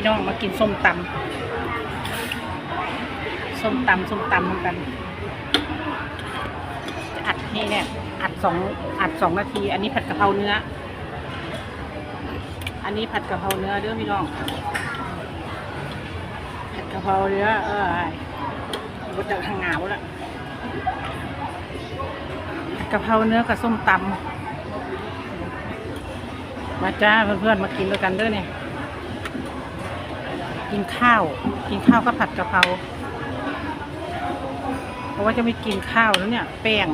พี่น้องมากินส้มตำส้มตำส้มตำเหมือนกัน อัดให้เนี่ย อัดสองอัดสองนาที อันนี้ผัดกะเพราเนื้อ อันนี้ผัดกะเพราเนื้อเด้อพี่น้อง ผัดกะเพราเนื้อเออก็จะทางหนาวแล้วผัดกะเพราเนื้อกับส้มตำมาจ้าเพื่อนๆมากินด้วยกันเด้อเนี่ย กินข้าว กินข้าวก็ผัดกะเพราเพราะว่าจะไม่กินข้าวแล้วเนี่ย แป้ง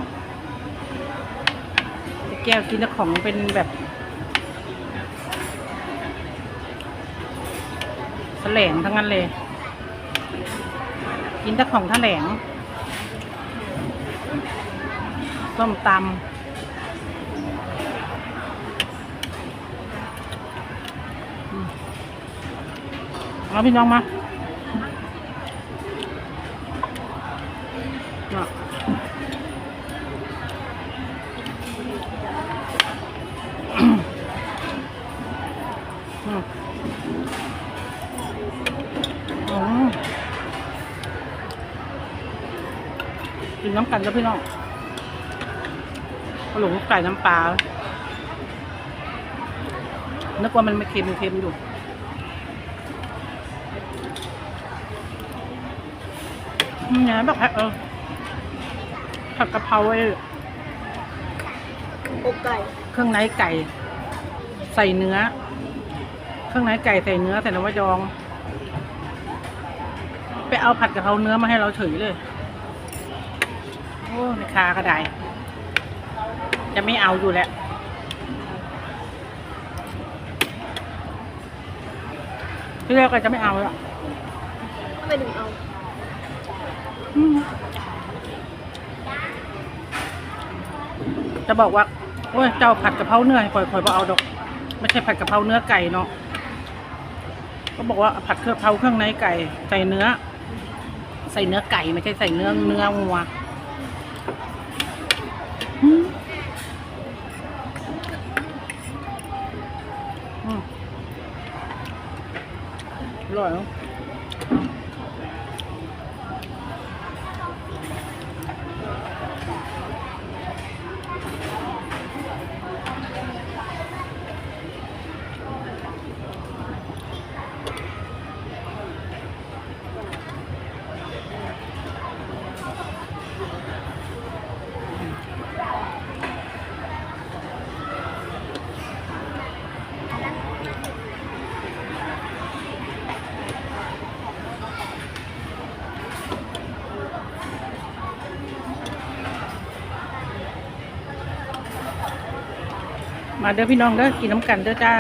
แก้วกินแต่ของเป็นแบบแถลงทั้งนั้นเลย กินแต่ของแถลงส้มตำ เอาพี่น้องมาเนาะอืมอืมกินน้ำกันแล้วพี่น้องหลงไก่น้ำปลานึกว่ามันไม่เค็มเค็มอยู่ อืมไงแบบเออผัดกะเพราไอ้อกไก่ เครื่องในไก่ ใส่เนื้อ เครื่องในไก่ใส่เนื้อใส่น้ำมะยอง ไปเอาผัดกะเพราเนื้อมาให้เราเฉยเลยโอ้ในคาก็ได้จะไม่เอาอยู่แล้วที่แรกก็จะไม่เอาแล้วทำไมถึงเอาอืม จะบอกว่าโอ้ยเจ้าผัดกะเพราเนื้อข่อยข่อยบ่เอาดอก ไม่ใช่ผัดกะเพราเนื้อไก่เนาะก็บอกว่าผัดกะเพราเครื่องในไก่ใส่เนื้อ ใส่เนื้อไก่ไม่ใช่ใส่เนื้อเนื้องัวอืมอืมอร่อยเนอะ มาเด้อพี่น้องเด้อกินน้ำกันเด้อจ้า